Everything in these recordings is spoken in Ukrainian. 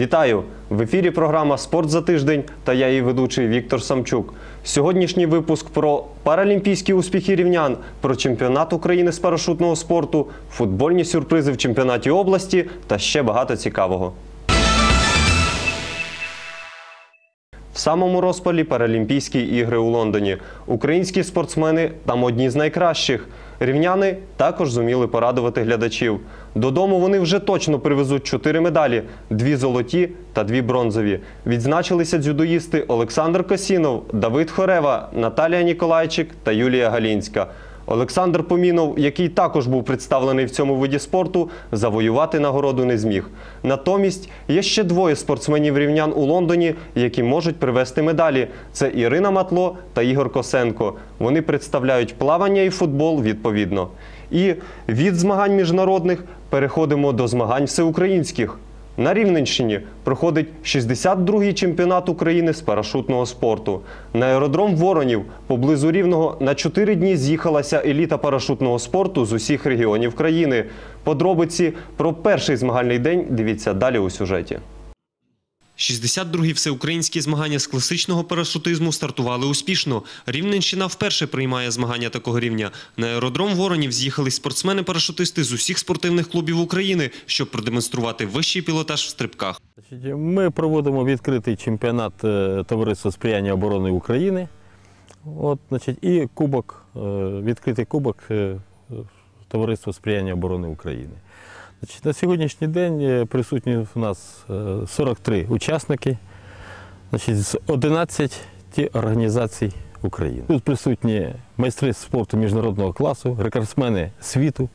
Вітаю! В ефірі програма Спорт за тиждень та я її ведучий Віктор Самчук. Сьогоднішній випуск про паралімпійські успіхи рівнян, про чемпіонат України з парашутного спорту, футбольні сюрпризи в чемпіонаті області та ще багато цікавого. Самому розпалі Паралімпійські ігри у Лондоні. Українські спортсмени там одні з найкращих. Рівняни також зуміли порадувати глядачів. Додому вони вже точно привезуть чотири медалі: дві золоті та дві бронзові. Відзначилися дзюдоїсти Олександр Косінов, Давид Хорева, Наталія Ніколайчик та Юлія Галінська. Олександр Помінов, який також був представлений в цьому виді спорту, завоювати нагороду не зміг. Натомість є ще двоє спортсменів рівнян у Лондоні, які можуть привезти медалі. Це Ірина Матло та Ігор Косенко. Вони представляють плавання і футбол відповідно. І від змагань міжнародних переходимо до змагань всеукраїнських. На Рівненщині проходить 62-й чемпіонат України з парашутного спорту. На аеродром Воронів поблизу Рівного на 4 дні з'їхалася еліта парашутного спорту з усіх регіонів країни. Подробиці про перший змагальний день дивіться далі у сюжеті. 62-гі всеукраїнські змагання з класичного парашутизму стартували успішно. Рівненщина вперше приймає змагання такого рівня. На аеродром Воронів з'їхали спортсмени-парашутисти з усіх спортивних клубів України, щоб продемонструвати вищий пілотаж в стрибках. Ми проводимо відкритий чемпіонат е, Товариства сприяння оборони України. От, значить, і кубок, е, відкритий кубок е, Товариства сприяння оборони України. На сьогоднішній день е, присутні в нас е, 43 учасники значить, з 11 організацій України. Тут присутні майстри спорту міжнародного класу, рекордсмени світу,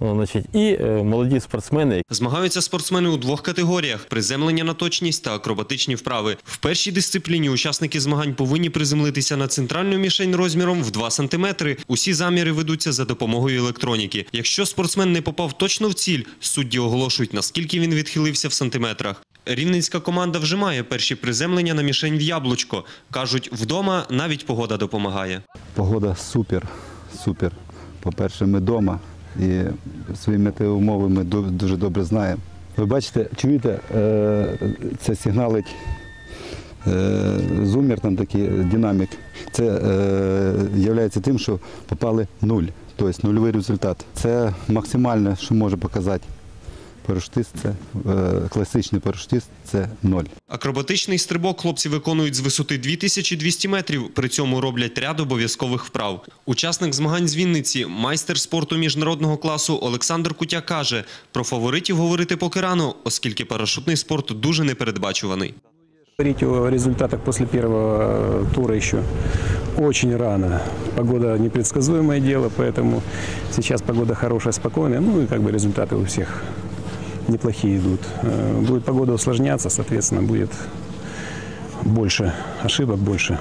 значить, і е, молоді спортсмени, Змагаються спортсмени у двох категоріях: приземлення на точність та акробатичні вправи. В першій дисципліні учасники змагань повинні приземлитися на центральну мішень розміром в 2 см. Усі заміри ведуться за допомогою електроніки. Якщо спортсмен не попав точно в ціль, судді оголошують, наскільки він відхилився в сантиметрах. Рівненська команда вже має перші приземлення на мішень в яблучко. Кажуть, вдома навіть погода допомагає. Погода супер, супер. По-перше, ми вдома і свої метеоумови ми дуже добре знаємо. Ви бачите, чуєте, е, це сигналить зумір, там такий динамік. Це е, є тим, що попали нуль, тобто нульовий результат. Це максимальне, що може показати парашутист, це е, класичний парашутист це ноль. Акробатичний стрибок хлопці виконують з висоти 2200 метрів, при цьому роблять ряд обов'язкових вправ. Учасник змагань з Вінниці, майстер спорту міжнародного класу Олександр Кутя каже, про фаворитів говорити поки рано, оскільки парашутний спорт дуже непередбачуваний. Говорить о результатах после первого э, тура еще очень рано. Погода непредсказуемое дело, поэтому сейчас погода хорошая, спокойная. Ну и как бы результаты у всех Неплохие идут. Э, Будет погода усложняться, соответственно, будет больше ошибок, больше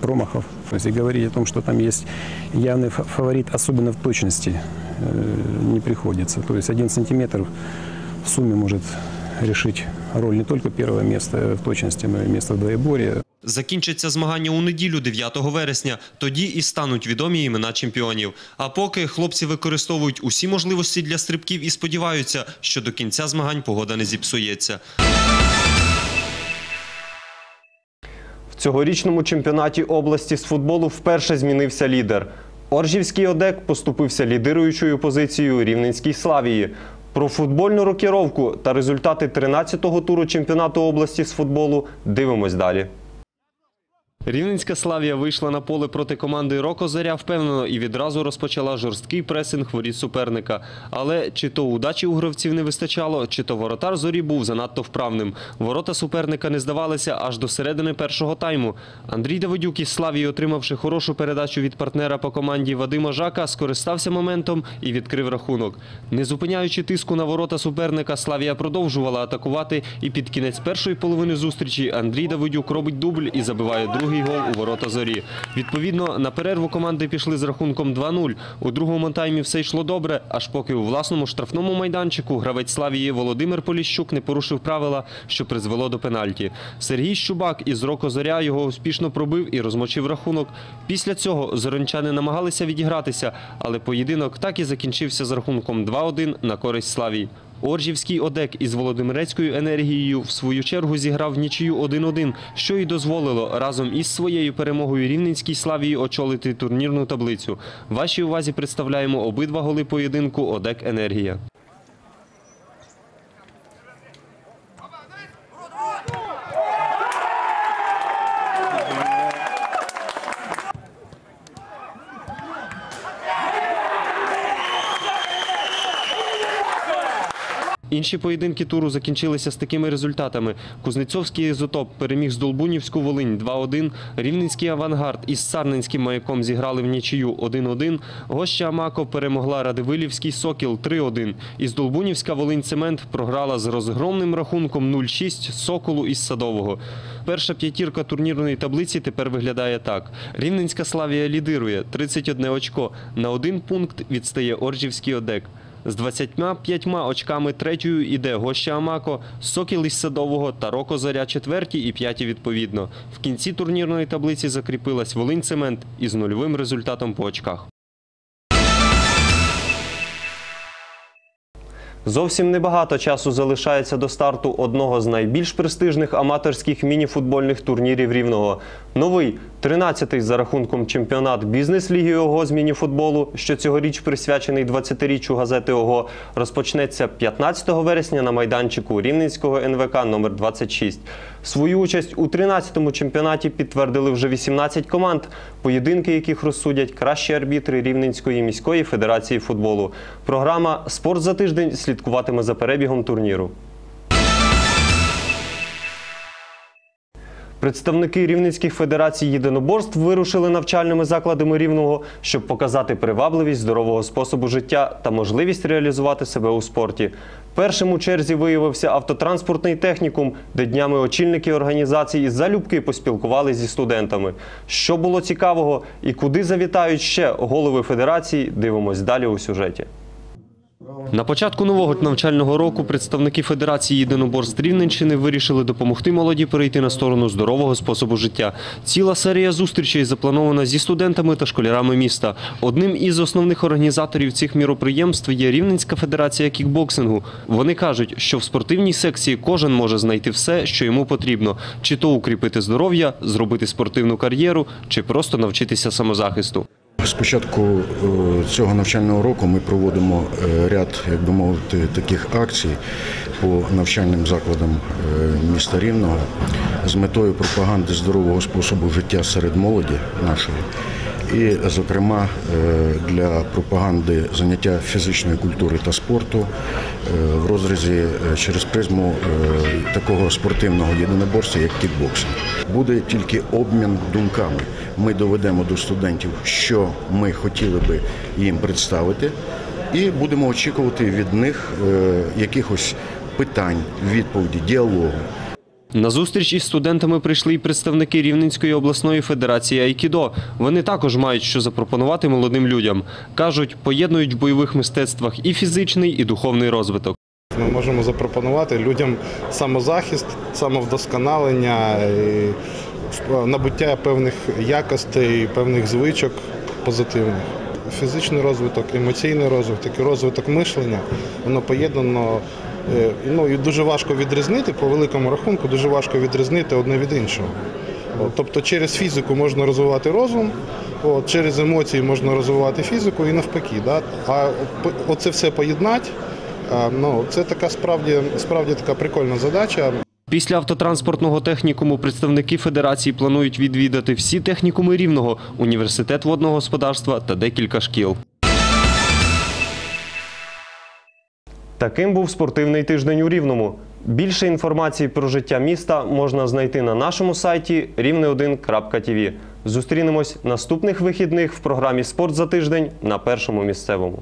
промахов. То есть и говорить о том, что там есть явный фа- фаворит, особенно в точности, э, не приходится. То есть один сантиметр в сумме может решить роль не только первого места в точности, но и места в двоеборье. Закінчаться змагання у неділю, 9 вересня. Тоді і стануть відомі імена чемпіонів. А поки хлопці використовують усі можливості для стрибків і сподіваються, що до кінця змагань погода не зіпсується. В цьогорічному чемпіонаті області з футболу вперше змінився лідер. Оржівський ОДЕК поступився лідируючою позицією Рівненській Славії. Про футбольну рокіровку та результати 13-го туру чемпіонату області з футболу дивимось далі. Рівненська Славія вийшла на поле проти команди Роко Заря впевнено і відразу розпочала жорсткий пресинг воріт суперника. Але чи то удачі у гравців не вистачало, чи то воротар зорі був занадто вправним. Ворота суперника не здавалися аж до середини першого тайму. Андрій Давидюк із Славії, отримавши хорошу передачу від партнера по команді Вадима Жака, скористався моментом і відкрив рахунок. Не зупиняючи тиску на ворота суперника, Славія продовжувала атакувати. І під кінець першої половини зустрічі Андрій Давидюк робить дубль і забиває другий гол у ворота зорі. Відповідно, на перерву команди пішли з рахунком 2-0. У другому таймі все йшло добре, аж поки у власному штрафному майданчику гравець Славії Володимир Поліщук не порушив правила, що призвело до пенальті. Сергій Щубак із Роко Зоря його успішно пробив і розмочив рахунок. Після цього зорончани намагалися відігратися, але поєдинок так і закінчився з рахунком 2-1 на користь Славії. Оржівський ОДЕК із Володимирецькою енергією в свою чергу зіграв нічию 1-1, що й дозволило разом із своєю перемогою Рівненській Славії очолити турнірну таблицю. Вашій увазі представляємо обидва голи поєдинку ОДЕК Енергія. Інші поєдинки туру закінчилися з такими результатами. Кузнецовський ізотоп переміг Здолбунівську Волинь 2-1, Рівненський авангард із Сарненським маяком зіграли в нічию 1-1, Гоща Амако перемогла Радивилівський Сокіл 3-1. Із Долбунівська Волинь Цемент програла з розгромним рахунком 0-6 Соколу із Садового. Перша п'ятірка турнірної таблиці тепер виглядає так. Рівненська Славія лідирує 31 очко. На один пункт відстає Оржівський ОДЕК. З 25 очками третьою іде Гоща Амако, Сокіл із Садового та Роко Зоря четверті і п'яті відповідно. В кінці турнірної таблиці закріпилась Волинь Цемент із нульовим результатом по очках. Зовсім небагато часу залишається до старту одного з найбільш престижних аматорських мініфутбольних турнірів Рівного. Новий 13-й за рахунком чемпіонат бізнес-ліги ОГО з мініфутболу, що цьогоріч присвячений 20-річчю газети ОГО, розпочнеться 15 вересня на майданчику Рівненського НВК номер 26. Свою участь у 13-му чемпіонаті підтвердили вже 18 команд, поєдинки яких розсудять кращі арбітри Рівненської міської федерації футболу. Програма Спорт за тиждень слідкуватиме за перебігом турніру. Представники рівненських федерацій єдиноборств вирушили навчальними закладами рівного, щоб показати привабливість здорового способу життя та можливість реалізувати себе у спорті. Першим у черзі виявився автотранспортний технікум, де днями очільники організації залюбки поспілкувалися зі студентами. Що було цікавого і куди завітають ще голови федерації, дивимось далі у сюжеті. На початку нового навчального року представники Федерації єдиноборств Рівненщини вирішили допомогти молоді перейти на сторону здорового способу життя. Ціла серія зустрічей запланована зі студентами та школярами міста. Одним із основних організаторів цих міроприємств є Рівненська федерація кікбоксингу. Вони кажуть, що в спортивній секції кожен може знайти все, що йому потрібно: чи то укріпити здоров'я, зробити спортивну кар'єру, чи просто навчитися самозахисту. З початку е, цього навчального року ми проводимо е, ряд, як би мовити, таких акцій по навчальним закладам е, міста Рівного з метою пропаганди здорового способу життя серед молоді нашої. І, зокрема, е, для пропаганди заняття фізичної культури та спорту е, в розрізі е, через призму такого спортивного єдиноборства, як кікбоксинг. Буде тільки обмін думками. Ми доведемо до студентів, що ми хотіли би їм представити, і будемо очікувати від них якихось питань, відповіді, діалогу. На зустріч із студентами прийшли і представники Рівненської обласної федерації Айкідо. Вони також мають що запропонувати молодим людям. Кажуть, поєднують в бойових мистецтвах і фізичний, і духовний розвиток. Ми можемо запропонувати людям самозахист, самовдосконалення, набуття певних якостей, певних звичок позитивних. Фізичний розвиток, емоційний розвиток і розвиток мишлення, воно поєднано. Е, Ну і дуже важко відрізнити, по великому рахунку, дуже важко відрізнити одне від іншого. Тобто через фізику можна розвивати розум, от, через емоції можна розвивати фізику і навпаки. Да? А оце все поєднати, ну, це така справді, справді така прикольна задача. Після автотранспортного технікуму представники федерації планують відвідати всі технікуми Рівного, університет водного господарства та декілька шкіл. Таким був спортивний тиждень у Рівному. Більше інформації про життя міста можна знайти на нашому сайті rivne1.tv. Зустрінемось наступних вихідних в програмі Спорт за тиждень на першому місцевому.